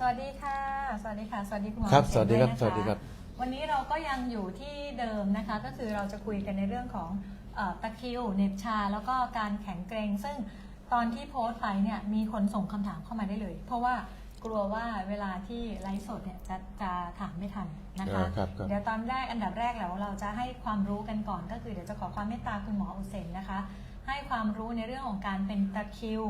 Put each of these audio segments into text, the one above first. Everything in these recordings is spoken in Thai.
สวัสดีค่ะ สวัสดีค่ะ สวัสดีคุณหมอครับเสสวัสดีครับวยนะะสวัสดีครับ วันนี้เราก็ยังอยู่ที่เดิมนะคะ ก็คือเราจะคุยกันในเรื่องของเออตะคริวเหน็บชา แล้วก็การแข็งเกรง ซึ่งตอนที่โพสต์ไปเนี่ยมีคนส่งคำถามเข้ามาได้เลย เพราะว่ากลัวว่าเวลาที่ไลฟ์สดเนี่ยจะจะถามไม่ทันนะคะอ่าครับครับเดี๋ยวตอนแรกอันดับแรกแล้วเราจะให้ความรู้กันก่อน ก็คือเดี๋ยวจะขอความเมตตาคุณหมออุเซนนะคะ ให้ความรู้ในเรื่องของการเป็นตะคริว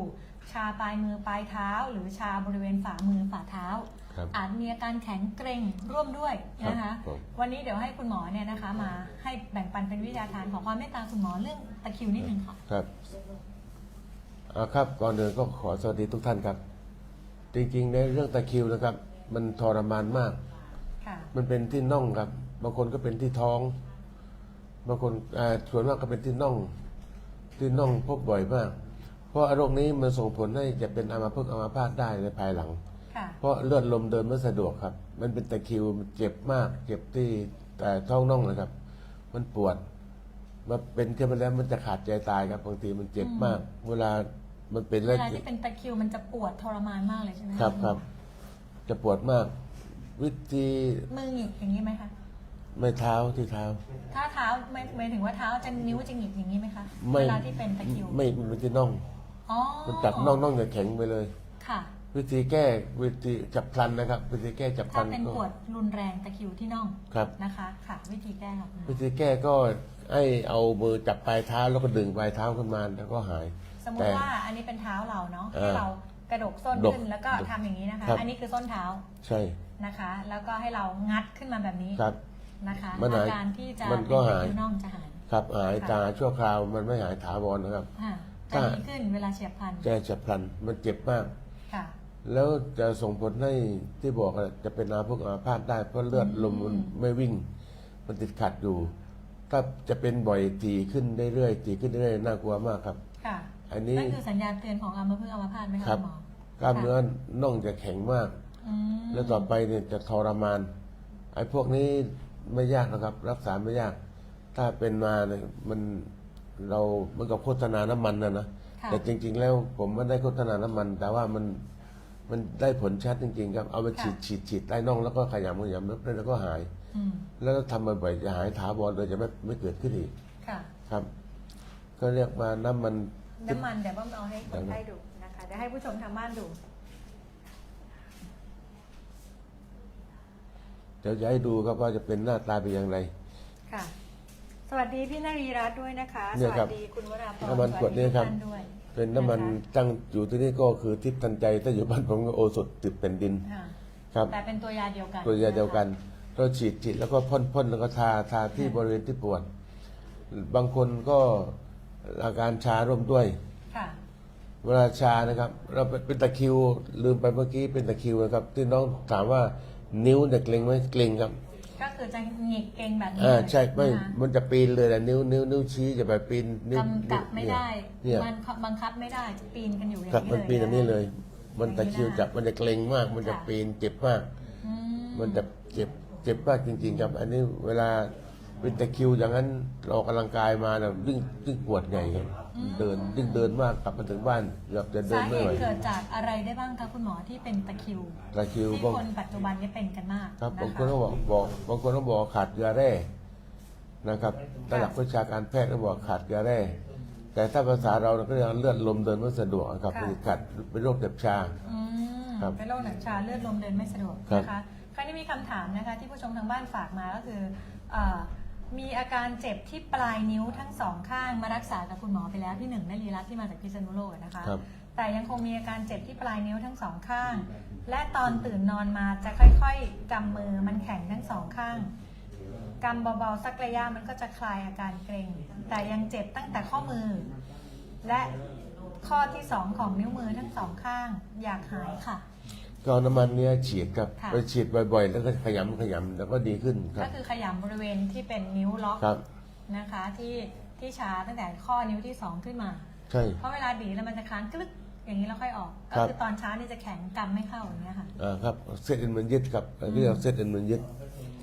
ชาปลายมือปลายเท้า หรือชาบริเวณฝ่ามือฝ่าเท้า ครับ อาจมีอาการแข็งเกร็งร่วมด้วยนะคะครับผม วันนี้เดี๋ยวให้คุณหมอเนี่ยนะคะ มาให้แบ่งปันเป็นวิทยาทานขอความเมตตาคุณหมอเรื่องตะคริวนิดนึงค่ะ ครับอ่าครับก่อนอื่นก็ขอสวัสดีทุกท่านครับ จริงๆในเรื่องตะคริวนะครับ มันทรมานมาก ค่ะ มันเป็นที่น่องครับ บางคนก็เป็นที่ท้อง บางคนอ่าส่วนมากก็เป็นที่น่อง ที่น่องพบบ่อยมาก เพราะโรคนี้มันส่งผลให้จะเป็นอัมพฤกษ์อัมพาตได้ในภายหลัง ค่ะ เพราะเลือดลมเดินไม่สะดวกครับ มันเป็นตะคริวมันเจ็บมาก เจ็บที่แต่ท้องน่องนะครับ มันปวดมาเป็นขึ้นมาแล้วมันจะขาดใจตายครับบางทีมันเจ็บมาก เวลามันเป็นเวแล้วลาที่เป็นตะคริวมันจะปวดทรมานมากเลยใช่ไหมะครับครับ จะปวดมาก วิธีมือหงิกอย่างนี้ไหมคะ ไม่เท้าที่เท้า ถ้าเท้าไม่หมายถึงว่าเท้าจะนิ้วจะหงิกอย่างนี้ไหมคะไม่เวลาที่เป็นตะคริว ไม่มันเป็นที่น่องอ๋อ มันตัดน่องน่องจะแข็งไปเลย ค่ะวิธีแก้วิธีจับพลันนะครับ วิธีแก้จับพถ้าลันเป็นก็ปวดรุนแรงตะคริวที่น่องครับ นะคะ ค่ะ วิธีแก้ค่ะวิธีแก้ก็ให้เอามือจับปลายเท้าแล้วก็ดึงปลายเท้าขึ้นมาแล้วก็หาย สมมแต่ติว่าอันนี้เป็นเท้าเราเนาะเออให้เรากระดกส้นดกขึ้นแล้วก็ทำอย่างนี้นะคะ ครับ อันนี้คือส้นเท้าใช่ นะคะ แล้วก็ให้เรางัดขึ้นมาแบบนี้ครับ นะคะมันหายอาการที่จะมันก็เป็นหายตะคริวน่องจะหาย ครับหายค่ะตาชั่วคราวมันไม่หายถาวรนะครับ ค่ะถ้า จะดีขึ้นเวลาเฉียบพลันแก้จับพลันมันเจ็บมาก ค่ะ แล้วจะส่งผลให้ที่บอกอะจะเป็นอาพวกอาพาธได้เพราะเลือดลมมันไม่วิ่ง มันติดขัดอยู่ ถ้าจะเป็นบ่อยทีขึ้นเรื่อยๆทีขึ้นเรื่อยๆน่ากลัวมากครับ ค่ะอันนี้ นั่นคือสัญญาณเตือนของอัมพฤกษ์อัมพาตไหมคะครับณหมอกล้ามเนื้อน่องจะแข็งมาก อืมแล้วต่อไปเนี่ยจะทรมานไอ้พวกนี้ไม่ยากนะครับ รักษาไม่ยาก ถ้าเป็นมาเนี่ยมัน เราเหมันกับโฆษณาน้ำมันนะนะค่ะ แต่จริง ๆ แล้วผมไม่ได้โฆษณาน้ำมัน แต่ว่ามันมันได้ผลชัดจริง ๆ ครับเอาไปฉีดฉีดฉีดใต้น่องแล้วก็ขยำขยำแล้วแล้วก็หาย อืมแล้วทำบ่อยๆจะหายถาวรโดยจะไม่ไม่เกิดขึ้นอีกค่ะ ครับ ก็เรียกว่าน้ำมัน น้ำมันเดี๋ยวป้อมเอาให้คนไข้ดูนะคะเดี๋ยวให้ผู้ชมทางบ้านดู เดี๋ยวจะให้ดูครับว่าจะเป็นหน้าตาเป็นอย่างไร ค่ะ สวัสดีพี่นารีรัตน์ด้วยนะคะเนี่สยครัวับสดีคุณวราพรน้ำมันสขวัวสดดีนี้ทุกครับท่านด้วยเป็นน้ำมันนะคะตั้งอยู่ที่นี่ก็คือทิพย์ทันใจถ้าอยู่บ้านผมก็โอสถติดแผ่นดินค่ะครับ แต่เป็นตัวยาเดียวกันตัวยาเดียวกันเราฉีดฉีดแล้วก็พ่นพ่นแล้วก็ทาทาที่บริเวณที่ปวด บางคนก็อาการชาร่วมด้วย ค่ะ เวลาชานะครับ เราเป็นตะคริวลืมไปเมื่อกี้เป็นตะคริวนะครับ ที่น้องถามว่านิ้วเนี่ยเกร็งไหมเกร็งครับ ก็คือจะหงิกเกรงแบบนี้อ่าเลยใช่ไม่นะคะมันจะปีนเลยแหละนิ้วนิ้วนิ้วชี้จะไปปีนนิ้วกำกับไม่ได้เนี่ย มันบังคับไม่ได้จะปีนกันอยู่อย่างครับนี้มันเลยปีนอันนี้เลย มันตะคริวอย่างนี้นะจับมันจะเกร็งมาก มันจะค่ะปีนเจ็บมาก อืมมันจะเจ็บเจ็บมากจริง ๆ ครับ อันนี้เวลาเป็นตะคริวอย่างนั้นเราออกกำลังกายมาเนี่ยยิ่งยิ่งปวดใหญ่ครับ เดินยิ่งเดินมากกลับมาถึงบ้านเกือบจะเดิสานเหไม่ไหวตุเกิดจากอะไรได้บ้างคะคุณหมอที่เป็นตะคริวตะคริวที่บางคนปัจจุบันนี้เป็นกันมากครับนะบางคะคนก็บอกบอกบางคนก็บอกขาดเกลือแร่นะครับค่ะระดับวิชาการแพทย์ก็บอกขาดเกลือแร่ แต่ถ้าภาษาเราเราก็เรียกว่าเลือดลมเดินไม่สะดวกครับคือขาดเป็นโรคเจ็บชา อืมครับเป็นโรคหนังชาเลือดลมเดินไม่สะดวกครับ นะคะคราวนี้มีคำถามนะคะ ที่ผู้ชมทางบ้านฝากมาก็คือเอ่อ มีอาการเจ็บที่ปลายนิ้วทั้งสองข้างมารักษากับคุณหมอไปแล้วที่หนึ่งนลีรัตน์ที่มาจากพิษณุโลกนะคะ ครับ แต่ยังคงมีอาการเจ็บที่ปลายนิ้วทั้งสองข้าง และตอนตื่นนอนมาจะค่อยๆกำมือมันแข็งทั้งสองข้างกำเบาๆสักระยะมันก็จะคลายอาการเกร็ง แต่ยังเจ็บตั้งแต่ข้อมือ และข้อที่สองของนิ้วมือทั้งสองข้างอยากหายค่ะ ก็เอาน้ำมันเนี้ยฉีดครับค่ะ ไปฉีดบ่อยๆ แล้วก็ขยำขยำแล้วก็ดีขึ้นครัก็บ คือขยำบริเวณที่เป็นนิ้วล็อกครับ นะคะที่ที่ชาตั้งแต่ข้อนิ้วที่สองขึ้นมา ใช่ เพราะเวลาดีดแล้วมันจะค้างกลึกอย่างนี้แล้วค่อยออกครัก็บคือตอนเช้านี่จะแข็งกำไม่เข้าอย่างเงี้ยค่ะ อ่าครับเส้นเอ็นมันยึดครับเรียกว่าเส้นเอ็นมันยึด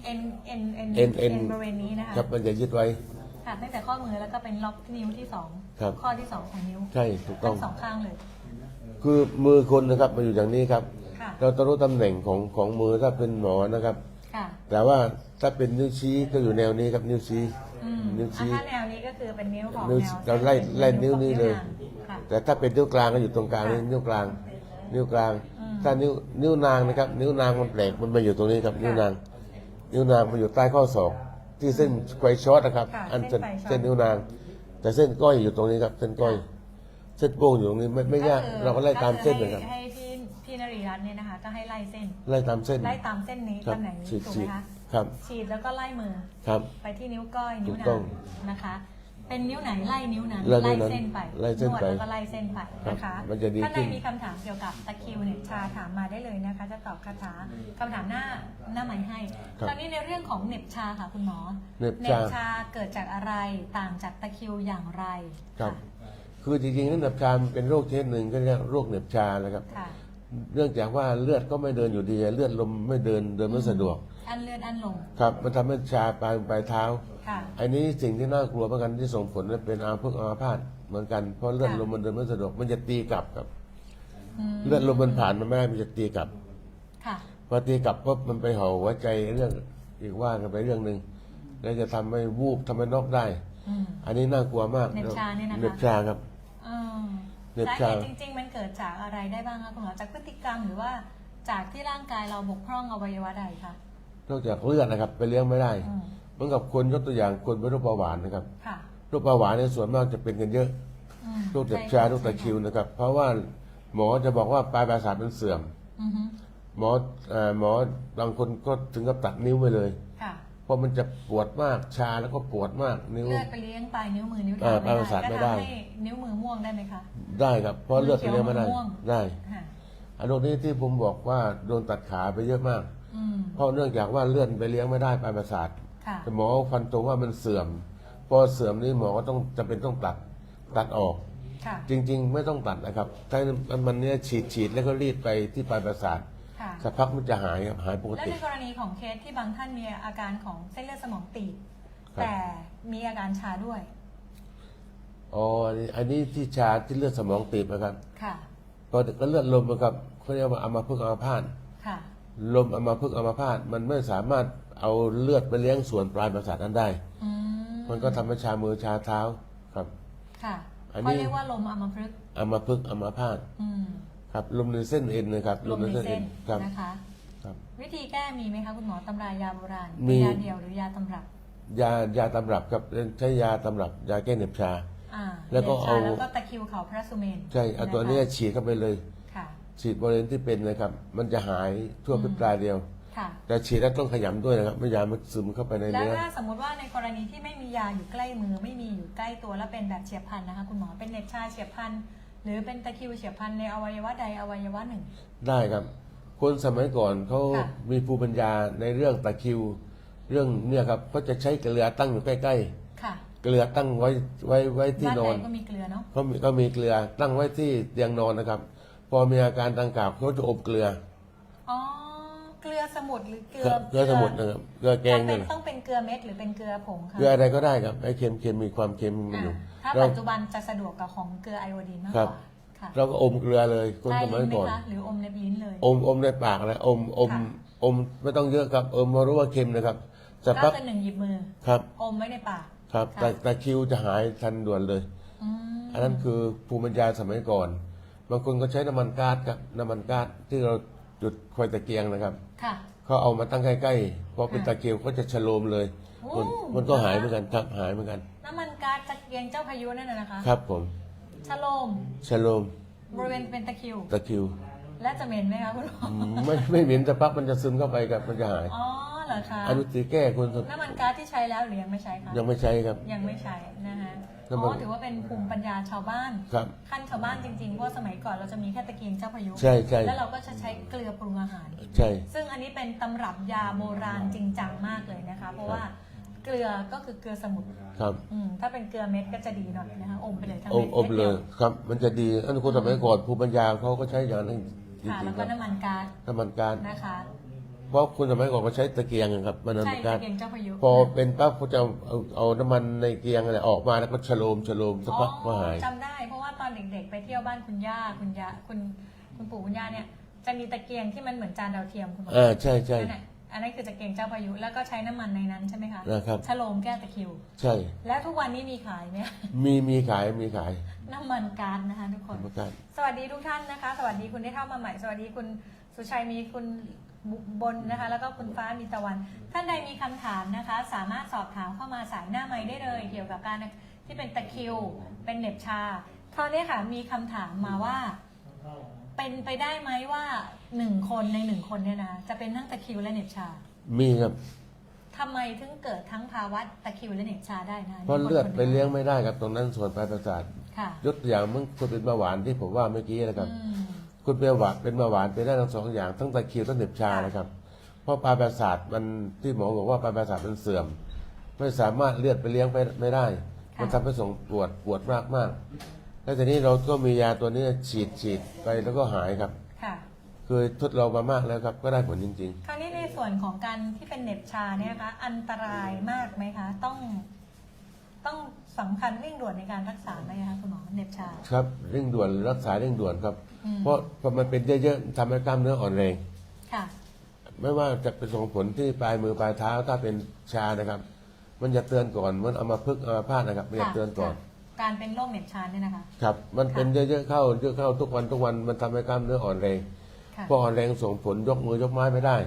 เอ็นเอ็นเอ็นเอ็นเอ็น บริเวณนี้นะคะครับมันจะยึดไว้ ค่ะตั้งแต่ข้อมือแล้วก็เป็นล็อกที่นิ้วที่สองครับ ข้อที่สองของนิ้วใช่ถูกต้ทั้องง สองข้างเลย คือมือคนนะครับมาอยู่อย่างนี้ครับค่ะ เราต้องรู้ตำแหน่งของของมือถ้าเป็นหมอนะครับ ค่ะแต่ว่าถ้าเป็นนิ้วชี้ก็อยู่แนวนี้ครับนิ้วชี้ อืมนิ้วชี้อะถ้าแนวนี้ก็คือเป็นนิ้วของนิ้วแนวเราไล่ไล่นิ้วนี้เลย ค่ะ แต่ถ้าเป็นนิ้วกลางก็อยู่ตรงกลางนี่ค่ะนิ้วกลาง นิ้วกลาง อืม ถ้านิ้วนิ้วนางนะครับ นิ้วนางมันแปลกมันมาอยู่ตรงนี้ครับค่ะนิ้วนาง นิ้วนางมันอยู่ใต้ข้อศอกที่เส้นไกวช็อตนะครับ ค่ะอันเส้เส้นนไกวช็อตเส้นนิ้วนาง แต่เส้นก้อยอยู่ตรงนี้ครับ เส้นก้อย เส้นโป้งอยู่ตรงนี้ไม่ไม่ยากคือเราก็ไล่ตามเส้นเลยก็ครับอให้ให้พี่พี่น รีรัตน์เนี่ยนะคะ ก็ให้ไล่เส้น ไล่ตามเส้นไล่ตามเส้นนี้ครับตำแหน่งนี้ฉีดถูกฉีไหมดคะครับ ฉีดแล้วก็ไล่มือ ครับ ไปที่นิ้วก้อยนิ้วถูกนาต้องงนะคะ เป็นนิ้วไหนไล่นิ้วนั้นไล่นิ้วนั้นเส้นไปไล่เส้นนวดไปแล้วก็ไล่เส้นไปนะคะครับมันจะดีท่านใดขึ้นมีคำถามเกี่ยวกับตะคริวเนี่ยชาถามมาได้เลยนะคะ จะตอบคาถาคำถามหน้าหน้าใหม่ให้ครับคราวนี้ในเรื่องของเหน็บชาค่ะคุณหมอเหน็บชาชาเกิดจากอะไรต่างจากตะคริวอย่างไรครับคือจริงๆนั่นเหน็บชามันเป็นโรคชนิดหนึ่งก็เรียกโรคเหน็บชานะครับ ค่ะ เนื่องจากว่าเลือดก็ไม่เดินอยู่ดี เลือดลมไม่เดินเดินไม่สะดวก อันเลือดอันลง ครับ มันทำให้ชาปลายปลายเท้า ค่ะ อันนี้สิ่งที่น่ากลัวเหมือนกันที่ส่งผลเป็นอาพึกษ์อาพาธเหมือนกันเพราะเลือดค่ะลมมันเดินไม่สะดวก มันจะตีกลับครับ อืมเลือดลมมันผ่านมันไม่ได้มันจะตีกลับ ค่ะ พอตีกลับปุ๊บมันไปเห่าหัวใจเรื่องอีกว่ากันไปเรื่องหนึ่งแล้วจะทำให้วูบทำให้นอกได้ อืม อันนี้น่า กลัวมากเหน็บชาเนี่ยนะคะ เหน็บชาครับเออ เหน็บสาชาเหตุจริง ๆ มันเกิดจากอะไรได้บ้างคะคุณหมอจากพฤติกรรมหรือว่าจากที่ร่างกายเราบกพร่องอวัยวะใดคะนอกจากเลือดนะครับไปเลี้ยงไม่ได้อืมเหมือนกับคนยกตัวอย่างคนเป็นโรคเบาหวานนะครับค่ะโรคเบาหวานในยส่วนมากจะเป็นกันเยอะอืมโรคเจ็บชาโรคตะคริวนะครับ เพราะว่าหมอจะบอกว่าปลายประสาทมันเสื่อม อือฮึหมอเอ่อหมอบางคนก็ถึงกับตัดนิ้วไปเลยค่ะ เพราะมันจะปวดมากชาแล้วก็ปวดมาก นิ้ว เลือดไปเลี้ยงปลายนิ้วมือนิ้วอ่าเท้าปลายประสาทไม่ได้ ก็ทำให้นิ้วมือม่วงได้ไหมคะ ได้ครับเพราะเลือดไปเลี้ยงไม่ได้มือเขียวมือม่วง ได้ค่ะอันโรคนี้ที่ผมบอกว่าโดนตัดขาไปเยอะมาก อืมเพราะเนื่องจากว่าเลือดไปเลี้ยงไม่ได้ปลายประสาท ค่ะแต่หมอฟันตรงว่ามันเสื่อม พอเสื่อมนี่หมอก็ต้องจำเป็นต้องตัดตัดออก ค่ะ จริง ๆ ไม่ต้องตัดนะครับถ้ามันเนี่ยฉีดฉีดแล้วก็รีดไปที่ปลายประสาท ค่ะ สักพักมันจะหายครับหายปกและติ ในกรณีของเคสที่บางท่านมีอาการของเส้นเลือดสมองตีบครับ แต่มีอาการชาด้วย อ๋ออันนี้อันนี้ที่ชาที่เลือดสมองตีบนะครับค่ะ ก็ก็เลือดลมนะครับเขาเรียกว่าอัมาพึกษ์อัมาพาตค่ะ ลมอัมาพึกษ์อัมาพาตมันไม่สามารถเอาเลือดไปเลี้ยงส่วนปลายประสาทนั้นได้ อืมมันก็ทำให้ชามือชาเท้าครับ ค่ะอันนี้ เขาเรียกว่าลมอัมพฤกษ์อัมาพึกษ์อัมาพาตอืม ครับลมในเส้นเอ็นนะครับลมในเส้นครับ นะคะครับวิธีแก้มีไหมคะคุณหมอตำรายาโบราณมี ยาเดียวหรือยาตำรับยายาตำรับครับใช้ยาตำรับยาแก้เหน็บชา อ่าแล้วก็ยชเอา แล้วก็ตะคริวเขาพระสุเมนใช่เอาตัวะคะเนี้ยฉีดเข้าไปเลย ค่ะ ฉีดบริเวณที่เป็นนะครับ มันจะหายทั่วพริบตาเดียว ค่ะ แต่ฉีดแล้วต้องขยำด้วยนะครับไม่ยามันซึมเข้าไปในแล้วเนื้อ ถ้าสมมติว่าในกรณีที่ไม่มียาอยู่ใกล้มือไม่มีอยู่ใกล้ตัวแล้วเป็นแบบเฉียบพลันนะคะ คุณหมอเป็นเน็บชาเฉียบพลัน หรือเป็นตะคริวเฉียบพลันในอวัยวะใดอวัยวะหนึ่ง ได้ครับ คนสมัยก่อนเขาค่ะ มีภูมิปัญญาในเรื่องตะคริว เรื่องเนี่ยครับเขาจะใช้เกลือตั้งอยู่ใกล้ค่ะๆ เกลือตั้งไว้ไว้ไว้ที่บ้านนไหอนนก็มีเกลือเนาะ เขามีก็มีเกลือตั้งไว้ที่เตียงนอนนะครับ พอมีอาการดังกล่าวเขาจะอบเกลืออ๋อเกลือ สมุนหรือเกลืเกลืออเกลือสมุนนะครับเกลือแกงจำเป็เนี่ยนต้องเป็นเกลือเม็ดหรือเป็นเกลือผงคะเกลืออะไรก็ได้ครับไอ้เค็มเค็มมีความเค็มอยู่อ่าถ้าเรา ปัจจุบันจะสะดวกกับของเกลือไอโอดีนมากกครับ ว่าค่ะเราก็อมเกลือเลยคนใต้สมัลิ้ยนไหมก่อน คะหรืออมในลิ้นเลย อมอมในปากนะอมอมค่ะ อมไม่ต้องเยอะครับอมมารู้ว่าเค็มนะครับสักก็พักคือหนึ่งหยิบมือ ครับอมไว้ในปาก ครับค่ะ แต่แต่คิวจะหายทันด่วนเลย อืมอันนั้นคือภูมิปัญญาสมัยก่อน บางคนก็ใช้น้ำมันก๊าซครับน้ำมันก๊าซที่เรา จุดไฟตะเกียงนะครับค่ะ เขาเอามาตั้งใกล้ๆพอเป็นค่ะตะเกียงก็จะฉโลมเลย โอ้ มันมันก็หายเหมือนกันครับหายเหมือนกัน น้ำมันก๊าซตะเกียงเจ้าพายุนั่นน่ะนะคะครับผมชะโลมฉโลมบริเวณเป็นตะคริว ตะคริวและจะเหม็นไหมคะคุณหมออืมไม่ไม่เหม็นสักพักมันจะซึมเข้าไปครับมันจะหาย อ๋อ เหรอคะอนุติแก้คนน้ำมันก๊าซที่ใช้แล้วหรือยังไม่ใช้คะยังไม่ใช้ครับ ยังไม่ใช้นะคะน้ำมันอ๋อถือว่าเป็นภูมิปัญญาชาวบ้านครับขั้นชาวบ้านจริงๆเพราะสมัยก่อนเราจะมีแค่ตะเกียงเจ้าพายุใช่ใช่แล้วเราก็จะใช้เกลือปรุงอาหารใช่ซึ่งอันนี้เป็นตำรับยาโบราณจริงจังมากเลยนะคะ เพราะว่าเกลือก็คือเกลือสมุนครับอืมถ้าเป็นเกลือเม็ดก็จะดีหน่อยนะคะอมไปเลยทั้งอเม็มดอมม็ดเลดียวครับ มันจะดีอันคนสมัยก่อนภูมิปัญญาเขาก็ใช้อย่างนั้นจค่ะริแล้งวๆคก็รับน้ำมันก๊าซน้ำมันก๊าซนะคะเพ ราะคนสมัยก่อนก็ใช้ตะเกียงครับมันใช่น้ำมันก๊าตะซเกียงเจ้าพายุพอเป็นปั๊บเขาจะเอาเอาน้ำมันในเกียงอะไรออกมาแล้วก็ฉโลมฉโลมสักพักก็หายจำได้เพราะว่าตอนเด็กๆ ไปเที่ยวบ้านคุณย่าคุณย่าคุณคุณปู่คุณย่าเนี่ยจะมีตะเกียงที่มันเหมือนจานดาวเทียมคุณหมออ่าใช่ใช่นั่นน่ะอันนั้นคือตะเกียงเจ้าพายุแล้วก็ใช้น้ำมันในนั้นใช่ไหมคะนะครับฉโลมแก้ตะคริว ใช่ แล้วทุกวันนี้มีขายไหมมีมีขายมีขาย น้ำมันก๊าซนะคะทุกคนประกันสวัสดีทุกท่านนะคะ สวัสดีคุณที่เข้ามาใหม่ สวัสดีคุณสุชัยมีคุณ บุบลนะคะ แล้วก็คุณฟ้ามีตะวัน ท่านใดมีคำถามนะคะ สามารถสอบถามเข้ามาสายหน้าไม้ได้เลย เกี่ยวกับการที่เป็นตะคริว เป็นเหน็บชาคราวนี้ค่ะมีคำถามมาว่า เป็นไปได้ไหมว่าหนึ่งคนในหนึ่งคนเนี่ยนะจะเป็นทั้งตะคริวและเหน็บชา มีครับทำไมถึงเกิดทั้งภาวะตะคริวและเหน็บชาได้นะเพราะเลือดไปเลี้ยงไม่ได้ครับตรงนั้นส่วนปลายประสาทค่ะยกตัวอย่างมึงคุณเป็นเบาหวานที่ผมว่าเมื่อกี้นะครับอืม คุณเป็นเบาหวานเป็นเบาหวานไปได้ทั้งสองอย่างทั้งตะคริวทั้งเหน็บชานะครับเพราะปลายประสาทมันที่หมอบอกว่าปลายประสาทมันเสื่อม ไม่สามารถเลือดไปเลี้ยงไปไม่ได้ค่ะมันทำให้ส่งปวดปวดมากมากๆแล้วทีนี้เราก็มียาตัวนี้ฉีดฉีดไปแล้วก็หายครับค่ะคือทดลองมามากแล้วครับก็ได้ผลจริงคราวนี้ในส่วนของการที่เป็นเหน็บชาเนี่ยนะคะอันตรายมากไหมคะต้องต้องสำคัญเร่งด่วนในการรักษาไหมคะคุณหมอเหน็บชาๆครับเร่งด่วนรักษาเร่งด่วนครับอืม เพราะพอมันเป็นเยอะๆทำให้กล้ามเนื้ออ่อนแรงค่ะไม่ว่าจะเป็นส่งผลที่ปลายมือปลายเท้าถ้าเป็นชานะครับ มันจะเตือนก่อนมันเอามาพึกษ์เอามาพาดนะครับมันจะค่ะเตือนก่อนค่ะการเป็นโรคเหน็บชาเนี่ยนะคะครับ มันเป็นค่ะเยอะๆเข้าเยอะเข้าทุกวันทุกวันมันทำให้กล้ามเนื้ออ่อนแรงค่ะพออ่อนแรงส่งผลยกมือยกไม้ไม่ได้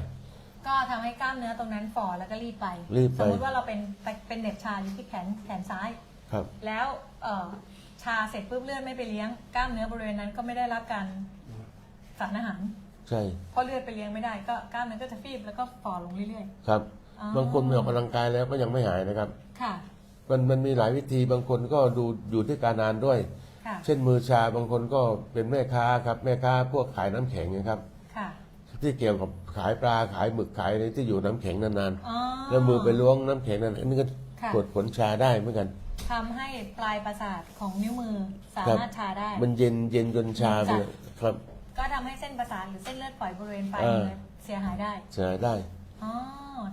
ก็ทำให้กล้ามเนื้อตรงนั้นฝ่อแล้วก็รีบไปรีบไปสมมติว่าเราเป็นเป็นเหน็บชาอยู่ที่แขนแขนซ้ายครับ แล้วเอ่อ ชาเสร็จปุ๊บเลือดไม่ไปเลี้ยงกล้ามเนื้อบริเวณนั้นก็ไม่ได้รับการสารอาหารใช่เพราะเลือดไปเลี้ยงไม่ได้ก็กล้ามเนื้อก็จะฟีบแล้วก็ฝ่อลงเรื่อยครับอ๋อบางคนไม่ออกกำลังกายแล้วก็ยังไม่หายนะครับๆค่ะ มันมันมีหลายวิธีบางคนก็ดูอยู่ที่การนานด้วย ค่ะ เช่นมือชาบางคนก็เป็นแม่ค้าครับแม่ค้าพวกขายน้ำแข็งนะครับ ค่ะ ที่เกี่ยวกับขายปลาขายหมึกขายอะไรที่อยู่น้ำแข็งนานอ๋อ ๆแล้วมือไปล้วงน้ำแข็งนั้นอันนี้ก็ค่ะกดผลชาได้เหมือนกัน ทำให้ปลายประสาทของนิ้วมือสาครับ มารถชาได้ มันเย็นเย็นจนชาไปจัดเลยครับ ก็ทำให้เส้นประสาทหรือเส้นเลือดฝอยบริเวณปลายเออมือเสียหายได้ชาได้ อ๋อ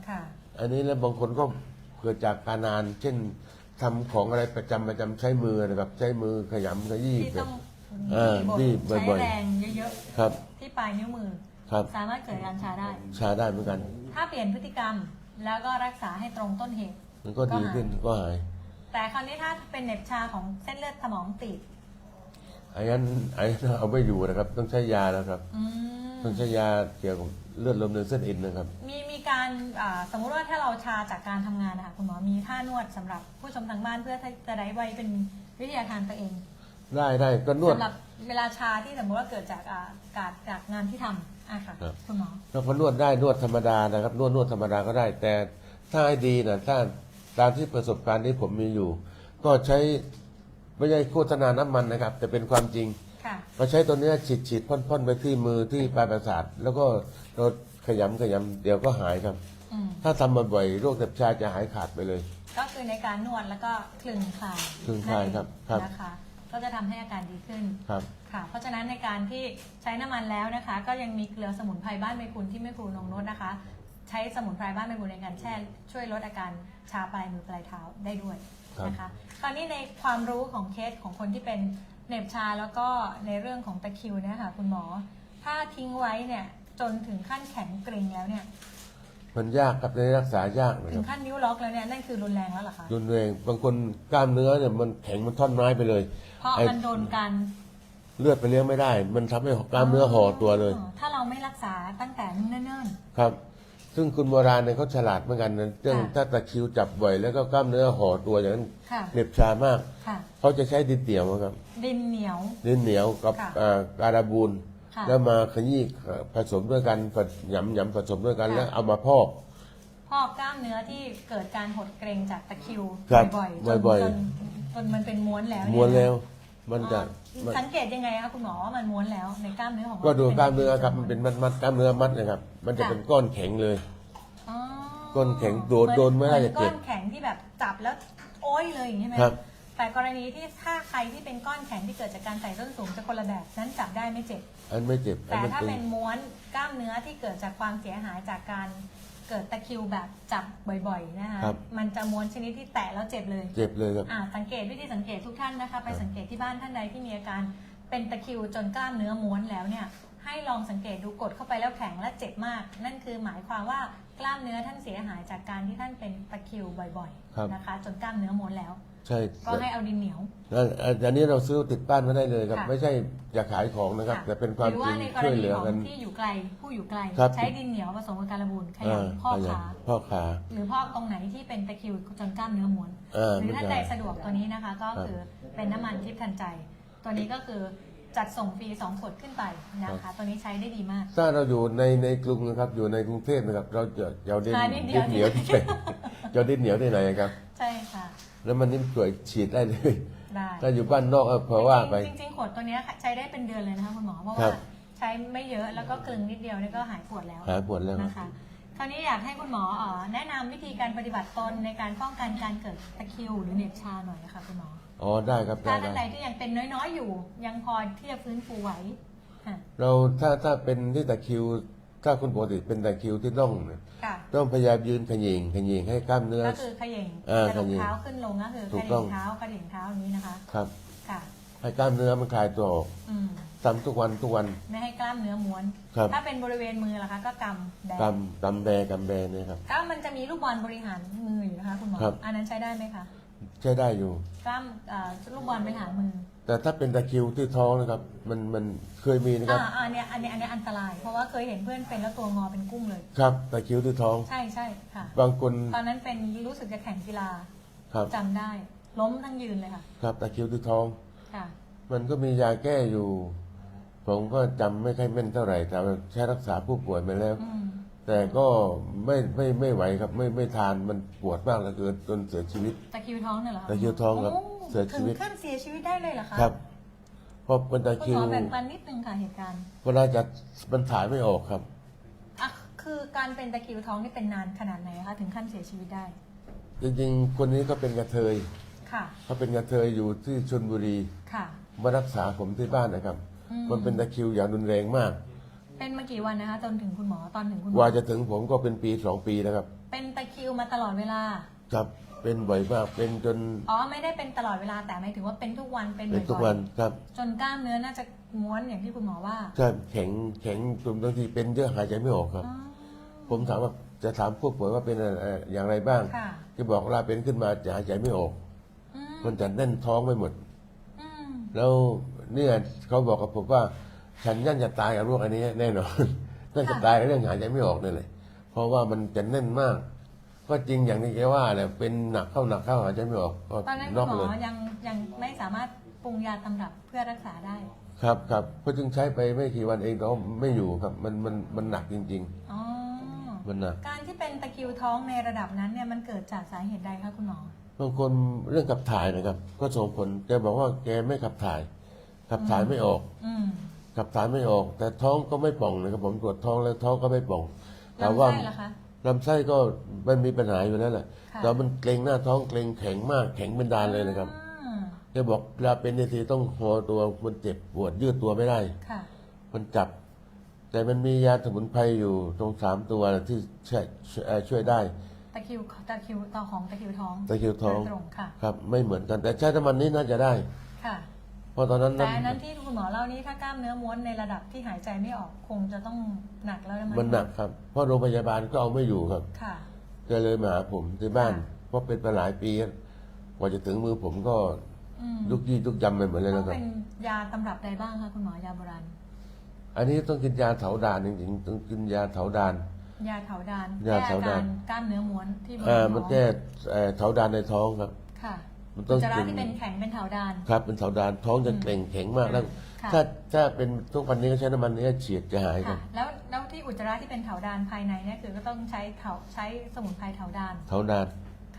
ค่ะ อันนี้แล้วบางคนก็เกิดจากการนาน เช่นทำของอะไรประจำประจำใช้มือนะครับ ใช้มือขยำขยี้ที่ต้องเออบีบบีบใช้บ่อยๆ แรงเยอะครับ ๆ ที่ปลายนิ้วมือ ครับ สามารถเกิดการชาได้ ชาได้เหมือนกัน ถ้าเปลี่ยนพฤติกรรมแล้วก็รักษาให้ตรงต้นเหตุมันก็ดีขึ้นก็หาย แต่คราวนี้ถ้าเป็นเหน็บชาของเส้นเลือดสมองตีบอันนั้นอันนั้นเอาไม่อยู่นะครับ ต้องใช้ยานะครับ อืมต้องใช้ยาเกี่ยวกับเลือดลมในเส้นเอ็นนะครับ มีมีการอ่าสมมุติว่าถ้าเราชาจากการทำงานนะคะคุณหมอมีท่านวดสำหรับผู้ชมทางบ้านเพื่อจะได้ไว้เป็นวิทยาทานตัวเองได้ได้ก็นวด สำหรับเวลาชาที่สมมติว่าเกิดจากอ่าการจากงานที่ทำอะค่ะครับ คุณหมอแล้วก็นวดได้นวดธรรมดานะครับ นวดนวดธรรมดาก็ได้ แต่ถ้าให้ดีนะถ้า ตามที่ประสบการณ์ที่ผมมีอยู่ ก็ใช้ไม่ใช่โฆษณาน้ำมันนะครับ แต่เป็นความจริงค่ะมาใช้ตัวเนี้ยฉีดฉีดพ่นพ่นไปที่มือที่ปลายประสาท แล้วก็เราขยำขยำเดี๋ยวก็หายครับ อืมถ้าทำบ่อยๆโรคเจ็บชาจะหายขาดไปเลย ก็คือในการนวดแล้วก็คลึงคลายคลึงคลายครับครับ นะคะ ก็จะทำให้อาการดีขึ้น ครับ ค่ะ เพราะฉะนั้นในการที่ใช้น้ำมันแล้วนะคะ ก็ยังมีเกลือสมุนไพรบ้านใบคุณที่แม่ครูนงนุชนะคะ ใช้สมุนไพรบ้านใบคุณในการแช่ช่วยลดอาการชาปลายมือปลายเท้าได้ด้วยนะคะคราวนี้ในความรู้ของเคสของคนที่เป็นเหน็บชาแล้วก็ในเรื่องของตะคริวเนี่ยค่ะคุณหมอ ถ้าทิ้งไว้เนี่ยจนถึงขั้นแข็งเกร็งแล้วเนี่ยมันยากครับในรักษายากนะถึครังบขั้นนิ้วล็อกแล้วเนี่ยนั่นคือรุนแรงแล้วเหรอคะรุนแรงบางคนกล้ามเนื้อเนี่ยมันแข็งมันท่อนไม้ไปเลย เพราะไอ้มันโดนการเลือดไปเลี้ยงไม่ได้ มันทำให้กล้ามเนื้อห่อตัวเลย ถ้าเราไม่รักษาตั้งแต่เนิ่นครับ ซึ่งคุณโบราณเนี่ยเขาฉลาดเหมือนกันนะเรื่องค่ะถ้าตะคริวจับบ่อยแล้วก็กล้ามเนื้อห่อตัวอย่างนั้นๆค่ะ เหน็บชามากค่ะ เขาจะใช้ดินเหนียวครับดินเหนียว ดินเหนียวกับค่ะอ่าการาบูนค่ะแล้วมาขยี้ผสมด้วยกันผสหยำหยำผสมด้วยกันค่ะ แล้วเอามาพอก พอกกล้ามเนื้อที่เกิดการหดเกร็งจากตะคริวครับบ่อยๆจนบ่อยๆ จนจนมันเป็นม้วนแล้วเยม้วนแล้ว มันจะอ๋อมัน สังเกตยังไงคะคุณหมอว่ามันม้วนแล้วในกล้ามเนื้อของเราก็ดูที่กล้ามเนื้อครับตะมันเป็นมัดมัดๆกล้ามเนื้อมัดนะครับ มันจะเป็นก้อนแข็งเลย อ๋อก้อนแข็งโดนโดนไม่ได้จะเจ็บ ก้อนแข็งที่แบบจับแล้วโอ้ยเลยอย่างนี้ใช่ไหมครับ แต่กรณีที่ถ้าใครที่เป็นก้อนแข็งที่เกิดจากการใส่ส้นสูงจะคนละแบบนั้นจับได้ไม่เจ็บ อันไม่เจ็บอันแต่มันถ้าตึงเป็นม้วนกล้ามเนื้อที่เกิดจากความเสียหายจากการ เกิดตะคริวแบบจับบ่อยๆนะคะครับ มันจะม้วนชนิดที่แตะแล้วเจ็บเลย เจ็บเลยครับ อ่าสังเกตวิธีสังเกตทุกท่านนะคะ ไปครับสังเกตที่บ้านท่านใดที่มีอาการเป็นตะคริวจนกล้ามเนื้อม้วนแล้วเนี่ย ให้ลองสังเกตดูกดเข้าไปแล้วแข็งและเจ็บมาก นั่นคือหมายความว่ากล้ามเนื้อท่านเสียหายจากการที่ท่านเป็นตะคริวบ่อยครับ ๆนะคะ จนกล้ามเนื้อม้วนแล้ว ใช่ก็ให้เอาดินเหนียวแล้วอันนี้เราซื้อติดบ้านมาได้เลยครับ ค่ะ ไม่ใช่อยากขายของนะครับค่ะแต่เป็นความหรือจริว่างในกรช่วยณีเหลือของกันที่อยู่ไกลผู้อยู่ไกล ครับ ใช้ดินเหนียวผสมกับการบูนขอ่ายำพอกขยันขา พ่อขา หรือพอกตรงไหนที่เป็นตะคริวจนกล้ามเนื้อม้วนอ่าหรือท่านใดไม่ได้สะดวกตัวนี้นะคะ ก็คือเป็นน้ำมันทิพย์ทันใจ ตัวนี้ก็คือจัดส่งฟรี2ขวดขึ้นไปนะคะตัวนี้ใช้ได้ดีมาก ถ้าเราอยู่ในในกรุงนะครับอยู่ในกรุงเทพนะครับ เราจะจะเอาดินหาดินเหนียวดินเหนียวที่ไหนจะเอาดินเหนียวที่ไหนครับใช่ค่ะ แล้วมันนี่ช่วยฉีดได้เลย ได้ถ้าอยู่บ้านนอกก็เพราะว่าไปจริงๆจริงๆขวดตัวเนี้ยใช้ได้เป็นเดือนเลยนะคะคุณหมอเพราะครัว่าบ ใช้ไม่เยอะแล้วก็กลึงนิดเดียวเนี่ยก็หายปวดแล้วหายปวดแล้วครับ นะคะคราวนี้อยากให้คุณหมอเอ่อแนะนำวิธีการปฏิบัติตนในการป้องกันการเกิดตะคริวหรือเหน็บชาหน่อยนะคะคุณหมออ๋อได้ครับได้ถ้าท่านใดได้ที่ยังเป็นน้อยๆอยู่ ยังพอที่จะฟื้นฟูไหวค่ะเราถ้าถ้าเป็นที่ตะคริว ถ้าคุณปกติเป็นตะคริวที่ต้องเนี่ยค่ะต้องพยายามยืนขยิงขยิงให้กล้ามเนื้อ ก็คือเขย่งอ่ากระดูกเขย่งเท้าขึ้นลงก็คือถูเขกต้ย่อง งเท้ากระดิ่งเท้าอย่างนี้นะคะ ครับ ค่ะ ให้กล้ามเนื้อมันคลายตัวออกอืม ทำทุกวันทุกวัน ไม่ให้กล้ามเนื้อม้วน ครับ ถ้าเป็นบริเวณมือล่ะคะ ก็กำแบกำกำแบกำแบเนี่ยครับ ก็มันจะมีลูกบอลบริหารมืออยู่นะคะคุณหมอ ครับ อันนั้นใช้ได้ไหมคะ ใช้ได้อยู่ กล้ามเอ่อลูกบอลบริหารมือ แต่ถ้าเป็นตะคริวที่ท้องนะครับ มันมันเคยมีนะครับ อ่าอันเนี้ยอันเนี้ยอันเนี้ยอันตราย เพราะว่าเคยเห็นเพื่อนเป็นแล้วตัวงอเป็นกุ้งเลย ครับตะคริวที่ท้อง ใช่ใช่ค่ะ บางคนตอนนั้นเป็นรู้สึกจะแข่งกีฬาครับจำได้ ล้มทั้งยืนเลยค่ะ ครับตะคริวที่ท้อง ค่ะ มันก็มียาแก้อยู่ ผมก็จำไม่ค่อยแม่นเท่าไหร่แต่ว่าใช้รักษาผู้ป่วยมาแล้ว อืมแต่ก็ไม่ไม่ไม่ไหวครับไม่ไม่ทานมันปวดมากเหลือเกินจนเสียชีวิต ตะคริวท้องเนี่ยเหรอคะตะคริวท้องครับ โเสียชีวิต ถึงขั้นเสียชีวิตได้เลยเหรอคะครับเพราะเป็นตะคุคริณหวมอแบ่งปันนิดนึงค่ะเหตุการณ์เวลาจะมันถ่ายไม่ออกครับ อะคือการเป็นตะคริวท้องนี่เป็นนานขนาดไหนคะถึงขั้นเสียชีวิตได้จริงๆ คนนี้ก็เป็นกระเทยค่ะเขาเป็นกระเทยอยู่ที่ชลบุรี ค่ะ มารักษาผมที่บ้านนะครับ อืม มันเป็นตะคริวอย่างรุนแรงมาก เป็นมากี่วันนะคะจนถึงคุณหมอตอนถึงคุณหกมอว่าจะถึงผมก็เป็นปีสองปีแล้วครับ เป็นตะคริวมาตลอดเวลา ครับ เป็นบ่อยมากเป็นจนอ๋อไม่ได้เป็นตลอดเวลาแต่หมายถึงว่าเป็นทุกวันเป็นเป็นบ่ทุกอวัยนครับๆจนกล้ามเนื้อน่าจะม้วนอย่างที่คุณหมอว่าใช่แข็งแข็งจนบางทีเป็นเยอะหายใจไม่ออกครับ อ๋อผมถามว่าจะถามผู้ป่วยว่าเป็นอะไรอย่างไรบ้างค่ะจะบอกเวลาเป็นขึ้นมาจะหายใจไม่ออก อืมมันจะแน่นท้องไปหมด อืมแล้วเนี่ยเขาบอกกับผมว่า ฉันย่านจะตายกับโรคอันนี้แน่นอน น่าจะตายกับเรื่องหายใจไม่ออกนี่เลยเพราะว่ามันจะแน่นมาก ก็จริงอย่างที่แกว่าแหละเป็นหนักเข้าหนักเข้าหายใจไม่ออกก็ตอนนั้นน็คุอกณหมเลอย ยังยังไม่สามารถปรุงยาตำรับเพื่อรักษาได้ ครับครับก็จึงใช้ไปไม่กี่วันเองก็ไม่อยู่ครับมันมันมันหนักจริง อ๋อ ๆ มันหนักการที่เป็นตะคริวท้องในระดับนั้นเนี่ยมันเกิดจากสาเหตุใดคะคุณหมอบางคนเรื่องขับถ่ายนะครับ ก็ส่งผลแกบอกว่าแกไม่ขับถ่าย ขับถ่ายไม่ออก อืมขับถ่ายไม่ออก แต่ท้องก็ไม่ป่องนะครับผมตรวจท้องแล้วท้องก็ไม่ป่องแต่ลำว่าไส้ล่ะคะ ลำไส้ก็มันมีปัญหาอยู่แล้วแหละค่ะแต่มันเกร็งหน้าท้องเกร็งแข็งมากแข็งเป็นดานเลยนะครับอืมแกบอกเวลาเป็นในทีต้องหอตัวมันเจ็บปวดยืดตัวไม่ได้ ค่ะ มันจับ แต่มันมียาสมุนไพรอยู่ตรงสามตัวที่ช่วยช่วยเอ่อช่วยได้ตะคริวตะคริวต่อของตะคริวท้องตะคริวท้องโดยตรงค่ะ ครับ ไม่เหมือนกัน แต่ใช้น้ำมันนี้น่าจะได้ ค่ะ เพราะตอนนั้นแต่อันน้ำนั้นที่คุณหมอเล่านี้ถ้ากล้ามเนื้อม้วนในระดับที่หายใจไม่ออกคงจะต้องหนักแล้วนะมันหนักครับ เพราะโรงพยาบาลก็เอาไม่อยู่ครับค่ะก็เลยมาหาผมที่บ้านค่ะเพราะเป็นมาหลายปีครับกว่าจะถึงมือผมก็อืมยุกยี่ยุกยำไปหมดเลยต้อนะงครับเป็นยาตำรับใดบ้างคะคุณหมอยาโบราณอันนี้ต้องกินยาเถาดานจริงๆต้องกินยาเถาดานยาเถาดานยาแก้เถาอาดาการนกล้ามเนื้อม้วนที่บริเวอ่าณมันท้องแก้เอ่อเถาดานในท้องครับ ค่ะ มันต้องอุจจาระกินที่เป็นแข็งเป็นเถาดาน ครับเป็นเถาดานท้องจะเกร็งแข็งมากแล้ว ค่ะ ถ้าถ้าเป็นทุกวันนี้ก็ใช้น้ำมันนี้ฉีดจะหายครัค่ะบแล้วแล้วที่อุจจาระที่เป็นเถาดานภายในเนี่ยคือก็ต้องใช้เถาใช้สมุนไพรเถาดานเถาดาน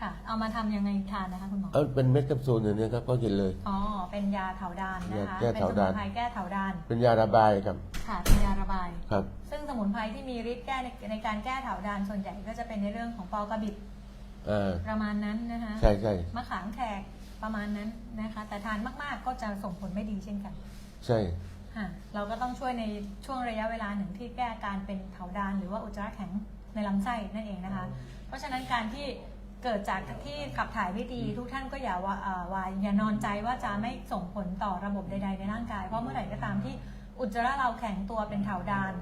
ค่ะ เอามาทำยังไงทานนะคะคุณหมอเอาเป็นเม็ดแคปซูลอย่างนี้ครับก็กินเลย อ๋อเป็นยาเถาดานนะคะยาแก้เป็นเถาสดามุนนไพรแก้เถาดานเป็นยาระบายครับค่ะเป็นยาระบาย ครับ ซึ่งสมุนไพรที่มีฤทธิ์แก้ในในการแก้เถาดานส่วนใหญ่ก็จะเป็นในเรื่องของปอกระบิด อ่าประมาณนั้นนะคะใช่ใช่มะขามแขกประมาณนั้นนะคะ แต่ทานมากๆก็จะส่งผลไม่ดีเช่นกันใช่ ค่ะเราก็ต้องช่วยในช่วงระยะเวลาหนึ่งที่แก้อาการเป็นเถาดานหรือว่าอุจจาระแข็งในลำไส้นั่นเองนะคะ เพราะฉะนั้นการที่เกิดจากที่ขับถ่ายไม่ดีทุกท่านก็อย่าว่าเอ่อว่าอย่านอนใจว่าจะไม่ส่งผลต่อระบบใด ๆ ในร่างกาย เพราะเมื่อไหร่ก็ตามที่อุจจาระเราแข็งตัวเป็นเถาดาน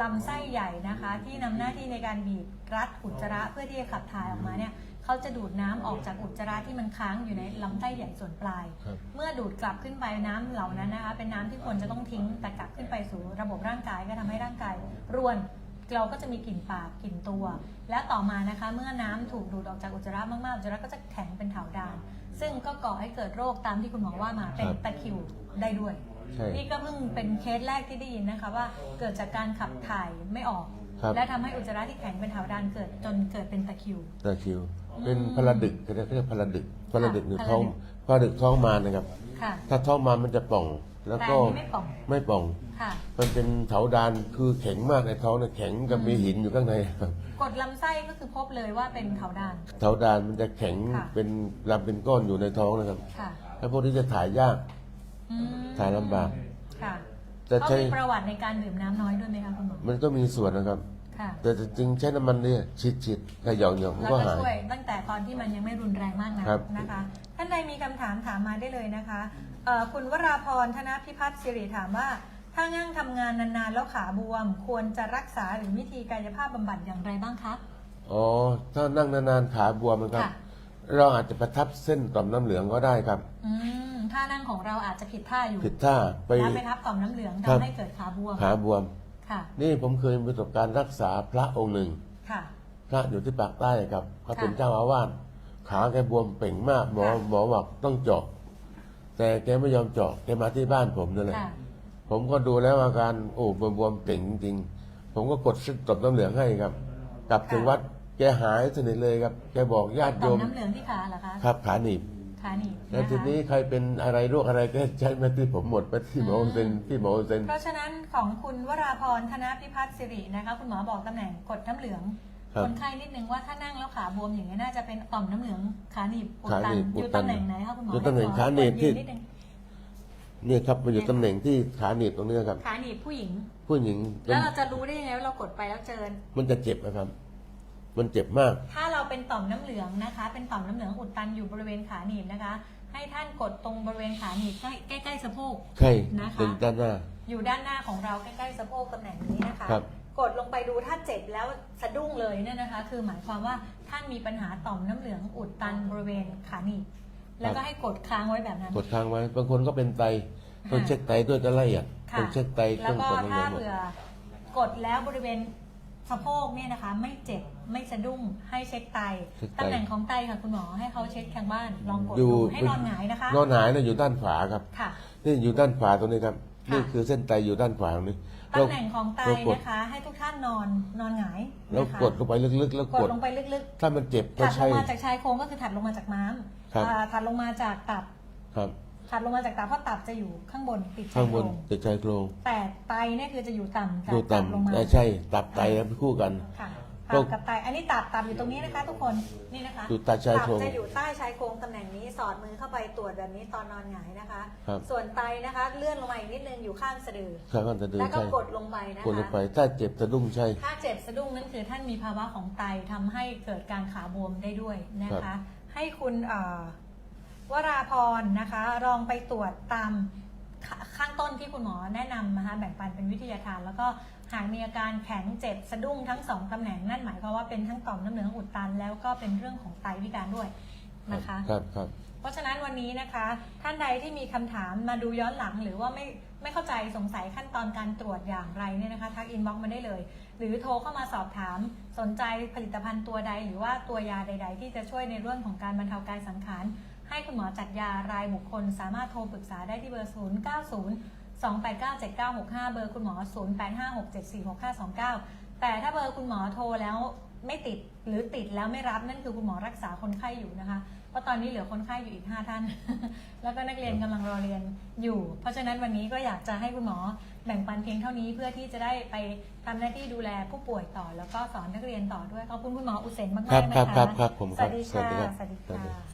ลำไส้ใหญ่นะคะ ที่นำหน้าที่ในการบีบรัดอุจจาระเพื่อที่จะขับถ่ายออกมาเนี่ยเขาจะดูดน้ำออกจากอุจจาระที่มันค้างอยู่ในลำไส้ใหญ่ส่วนปลาย ครับ เมื่อดูดกลับขึ้นไปน้ำเหล่านั้นนะคะ เป็นน้ำที่ควรจะต้องทิ้งแต่กลับขึ้นไปสู่ระบบร่างกายก็ทำให้ร่างกายรวนเราก็จะมีกลิ่นปากกลิ่นตัว และต่อมานะคะ เมื่อน้ำถูกดูดออกจากอุจจาระมากๆอุจจาระก็จะแข็งเป็นเถาดาน ซึ่งก็ก่อให้เกิดโรคตามที่คุณหมอว่ามาเป็นครับ ตะคริวได้ด้วย ใช่นี่ก็เพิ่งเป็นเคสแรกที่ได้ยินนะคะว่าเกิดจากการขับถ่ายไม่ออก ครับ และทำให้อุจจาระที่แข็งเป็นเถาดานเกิดจนเกิดเป็นตะคริว ตะคริว เป็นอืมพลาดึกเขาเรียกพลาดึกพลาดึกค่ะหรือท้องพลาดึกท้องมานะครับ ค่ะ ถ้าท้องมามันจะป่อง แล้วแต่ก็อันนี้ไม่ป่อง ไม่ป่อง ค่ะ มันเป็นเถาดานคือแข็งมากในท้องเนี่ยแข็งกับมีหินอยู่ข้างในครับกดลำไส้ก็คือพบเลยว่าเป็นเถาดาน เถาดานมันจะแข็งค่ะ เป็นลำเป็นก้อนอยู่ในท้องนะครับค่ะแล้วพวกนี้จะถ่ายยากอืม ถ่ายลำบาก ค่ะจะเขาใช้มีประวัติในการดื่มน้ำน้อยด้วยไหมคะคุณหมอมันก็มีส่วนนะครับ ค่ะแต่จริงๆใช้น้ำมันเนี่ยชิดๆขย่อนๆมันแล้วก็ก็หาย ช่วยตั้งแต่ตอนที่มันยังไม่รุนแรงมากนะครับ นะคะ ท่านใดมีคำถามถามมาได้เลยนะคะเอ่อคุณวราพรธนพิพัฒน์สิริถามว่า ถ้านั่งทำงานนานๆแล้วขาบวม ควรจะรักษาหรือวิธีกายภาพบำบัดอย่างไรบ้างคะ อ๋อ ถ้านั่งนานๆขาบวมนะครับ ค่ะ เราอาจจะประทับเส้นต่อมน้ำเหลืองก็ได้ครับอืมท่านั่งของเราอาจจะผิดท่าอยู่ผิดท่าไปแล้วไปทับต่อมน้ำเหลืองครับทำให้เกิดขาบวมขาบวมค่ะ นี่ผมเคยมีประสบการณ์รักษาพระองค์หนึ่งค่ะพระอยู่ที่ปากใต้ครับเขาเป็นค่ะเจ้าอาวาสขาแกบวมเป่งมากหมอค่ะหมอบอกต้องเจาะแต่แกไม่ยอมเจาะแกมาที่บ้านผมนั่นแหละค่ะผมก็ดูแล้วอาการโอ้บวมๆเป่งจริงๆผมก็กดเส้นตบน้ำเหลืองให้ครับ กลับถึงวัด แกหายสนิทเลยครับ แกบอกญาติโยต่อมมน้ำเหลืองที่ขาเหรอคะครับขาหนีบขาหนีบแล้วะคะ ทีนี้ใครเป็นอะไรโรคอะไรก็ใช้มาที่ผมหมดไปที่หมอเซนที่หมอเซน เพราะฉะนั้นของคุณวราพรธนพิพัฒน์สิรินะคะคุณหมอบอกตำแหน่งกดน้ำเหลือง ครับ คนไข้นิดนึงว่าถ้านั่งแล้วขาบวมอย่างนี้ยน่าจะเป็นต่อมน้ำเหลืองขาหนีบอุดขาตัหนนีบออุดยู่ตันตำแหน่งไหนคะคุณหมออยู่ตำแหน่งขอขาหนีบกดที่ ยืนนิดนึงเนี่ยครับมันอยู่ตำแหน่งที่ขาหนีบตรงนี้ครับ ขาหนีบผู้หญิง ผู้หญิงเป็แล้นวเราจะรู้ได้ยังไงว่าเรากดไปแล้วเจอมันจะเจ็บนะครับ มันเจ็บมาก ถ้าเราเป็นต่อมน้ำเหลืองนะคะ เป็นต่อมน้ำเหลืองอุดตันอยู่บริเวณขาหนีบนะคะ ให้ท่านกดตรงบริเวณขาหนีบใกล้ใกล้ๆสะโพก ใช่นะคะ เป็นด้านหน้า อยู่ด้านหน้าของเราใกล้ๆสะโพกตำแหน่งนี้นะคะ ครับ กดลงไปดูถ้าเจ็บแล้วสะดุ้งเลยเนี่ยนะคะ คือหมายความว่าท่านมีปัญหาต่อมน้ำเหลืองอุดตันบริเวณขาหนีบแล้วก็ให้กดค้างไว้แบบนั้น กดค้างไว้ บางคนก็เป็นไตต้องค่ะเช็คไตด้วยจะละเอียดค่ะต้องเช็คไตแล้ต้วองก็กดลงถ้าไปหมด เผื่อกดแล้วบริเวณสะโพกเนี่ยนะคะ ไม่เจ็บไม่สะดุ้งให้เช็คไตเช็คไต ตำแหน่งของไตค่ะคุณหมอให้เขาเช็คทางบ้านลองกดอยู่ดูให้นอนหงายนะคะนอนหายนะอยู่ด้านขวาครับ ค่ะ นี่อยู่ด้านขวาตรงนี้ครับ ค่ะ นี่คือเส้นไตอยู่ด้านขวาตรงนี้เราตำแหน่งของไตเรากดนะคะ ให้ทุกท่านนอนนอนหงายแล้วนะคะกดลงไปลึกๆ แล้วกกดด ลงไปลึกถ้ามันเจ็บๆก็ถัดลใช่ งมาจากชายโครงก็คือถัดลงมาจากม้ามครับ อ่าถัดลงมาจากตับ ครับ ถัดลงมาจากตับเพราะตับจะอยู่ข้างบนติดชาข้ายงโคบรนงจะชายโครงแต่ไตเนี่ยคือจะอยู่ต่ำจากดูตับลงมาต่ำอ่าใช่ ตับไตครับคู่กัน ค่ะก็ตับกับไตอันนี้ตับตับอยู่ตรงนี้นะคะ ทุกคนนี่นะคะอยู่ใต้ชายโครงตับจะอยู่ใต้ชายโครงตำแหน่งนี้สอดมือเข้าไปตรวจแบบนี้ตอนนอนหงายนะคะ ครับ ส่วนไตนะคะเลื่อนลงมาอีกนิดนึงอยู่ข้างสะดือ ข้างกันจะเดินแล้วก็ใช่กดลงไปนะกดลงคะไปถ้าเจ็บสะดุ้งใช่ ถ้าเจ็บสะดุ้งนั่นคือท่านมีภาวะของไตทำให้เกิดการขาบวมได้ด้วยนะครัคะ บให้คุณเอ่อ วราพรนะคะ ลองไปตรวจตามขข้างต้นที่คุณหมอแนะนำนะคะแบ่งปันเป็นวิทยาทาน แล้วก็หากมีอาการแข็งเจ็บสะดุ้งทั้งสองตำแหน่งนั่นหมายความว่าเป็นทั้งต่อมน้ำเหลืองอุดตัน แล้วก็เป็นเรื่องของไตพิการด้วยนะคะครับครับเพราะฉะนั้นวันนี้นะคะ ท่านใดที่มีคำถามมาดูย้อนหลัง หรือว่าไม่ไม่เข้าใจสงสัยขั้นตอนการตรวจอย่างไรเนี่ยนะคะทักอินบ็อกมาได้เลย หรือโทรเข้ามาสอบถามสนใจผลิตภัณฑ์ตัวใด หรือว่าตัวยาใด ๆ ที่จะช่วยในเรื่องของการบรรเทากายสังขาร ให้คุณหมอจัดยารายบุคคล สามารถโทรปรึกษาได้ที่เบอร์ 0 9 0 2 8 9 7 9 6 5 เบอร์คุณหมอ 0 8 5 6 7 4 6 5 2 9 แต่ถ้าเบอร์คุณหมอโทรแล้วไม่ติดหรือติดแล้วไม่รับนั่นคือคุณหมอรักษาคนไข้อยู่นะคะ เพราะตอนนี้เหลือคนไข้อยู่อีก 5 ท่าน แล้วก็นักเรียนกำลังรอเรียนอยู่ เพราะฉะนั้นวันนี้ก็อยากจะให้คุณหมอแบ่งปันเพียงเท่านี้เพื่อที่จะได้ไปทำหน้าที่ดูแลผู้ป่วยต่อ แล้วก็สอนนักเรียนต่อด้วยขอบคุณคุณหมออุเซนมากๆครับนะครัคะบครับครับผมสครับวัสดีสวัค่ะสดีครับสวัสดีสวัสดีค่ะ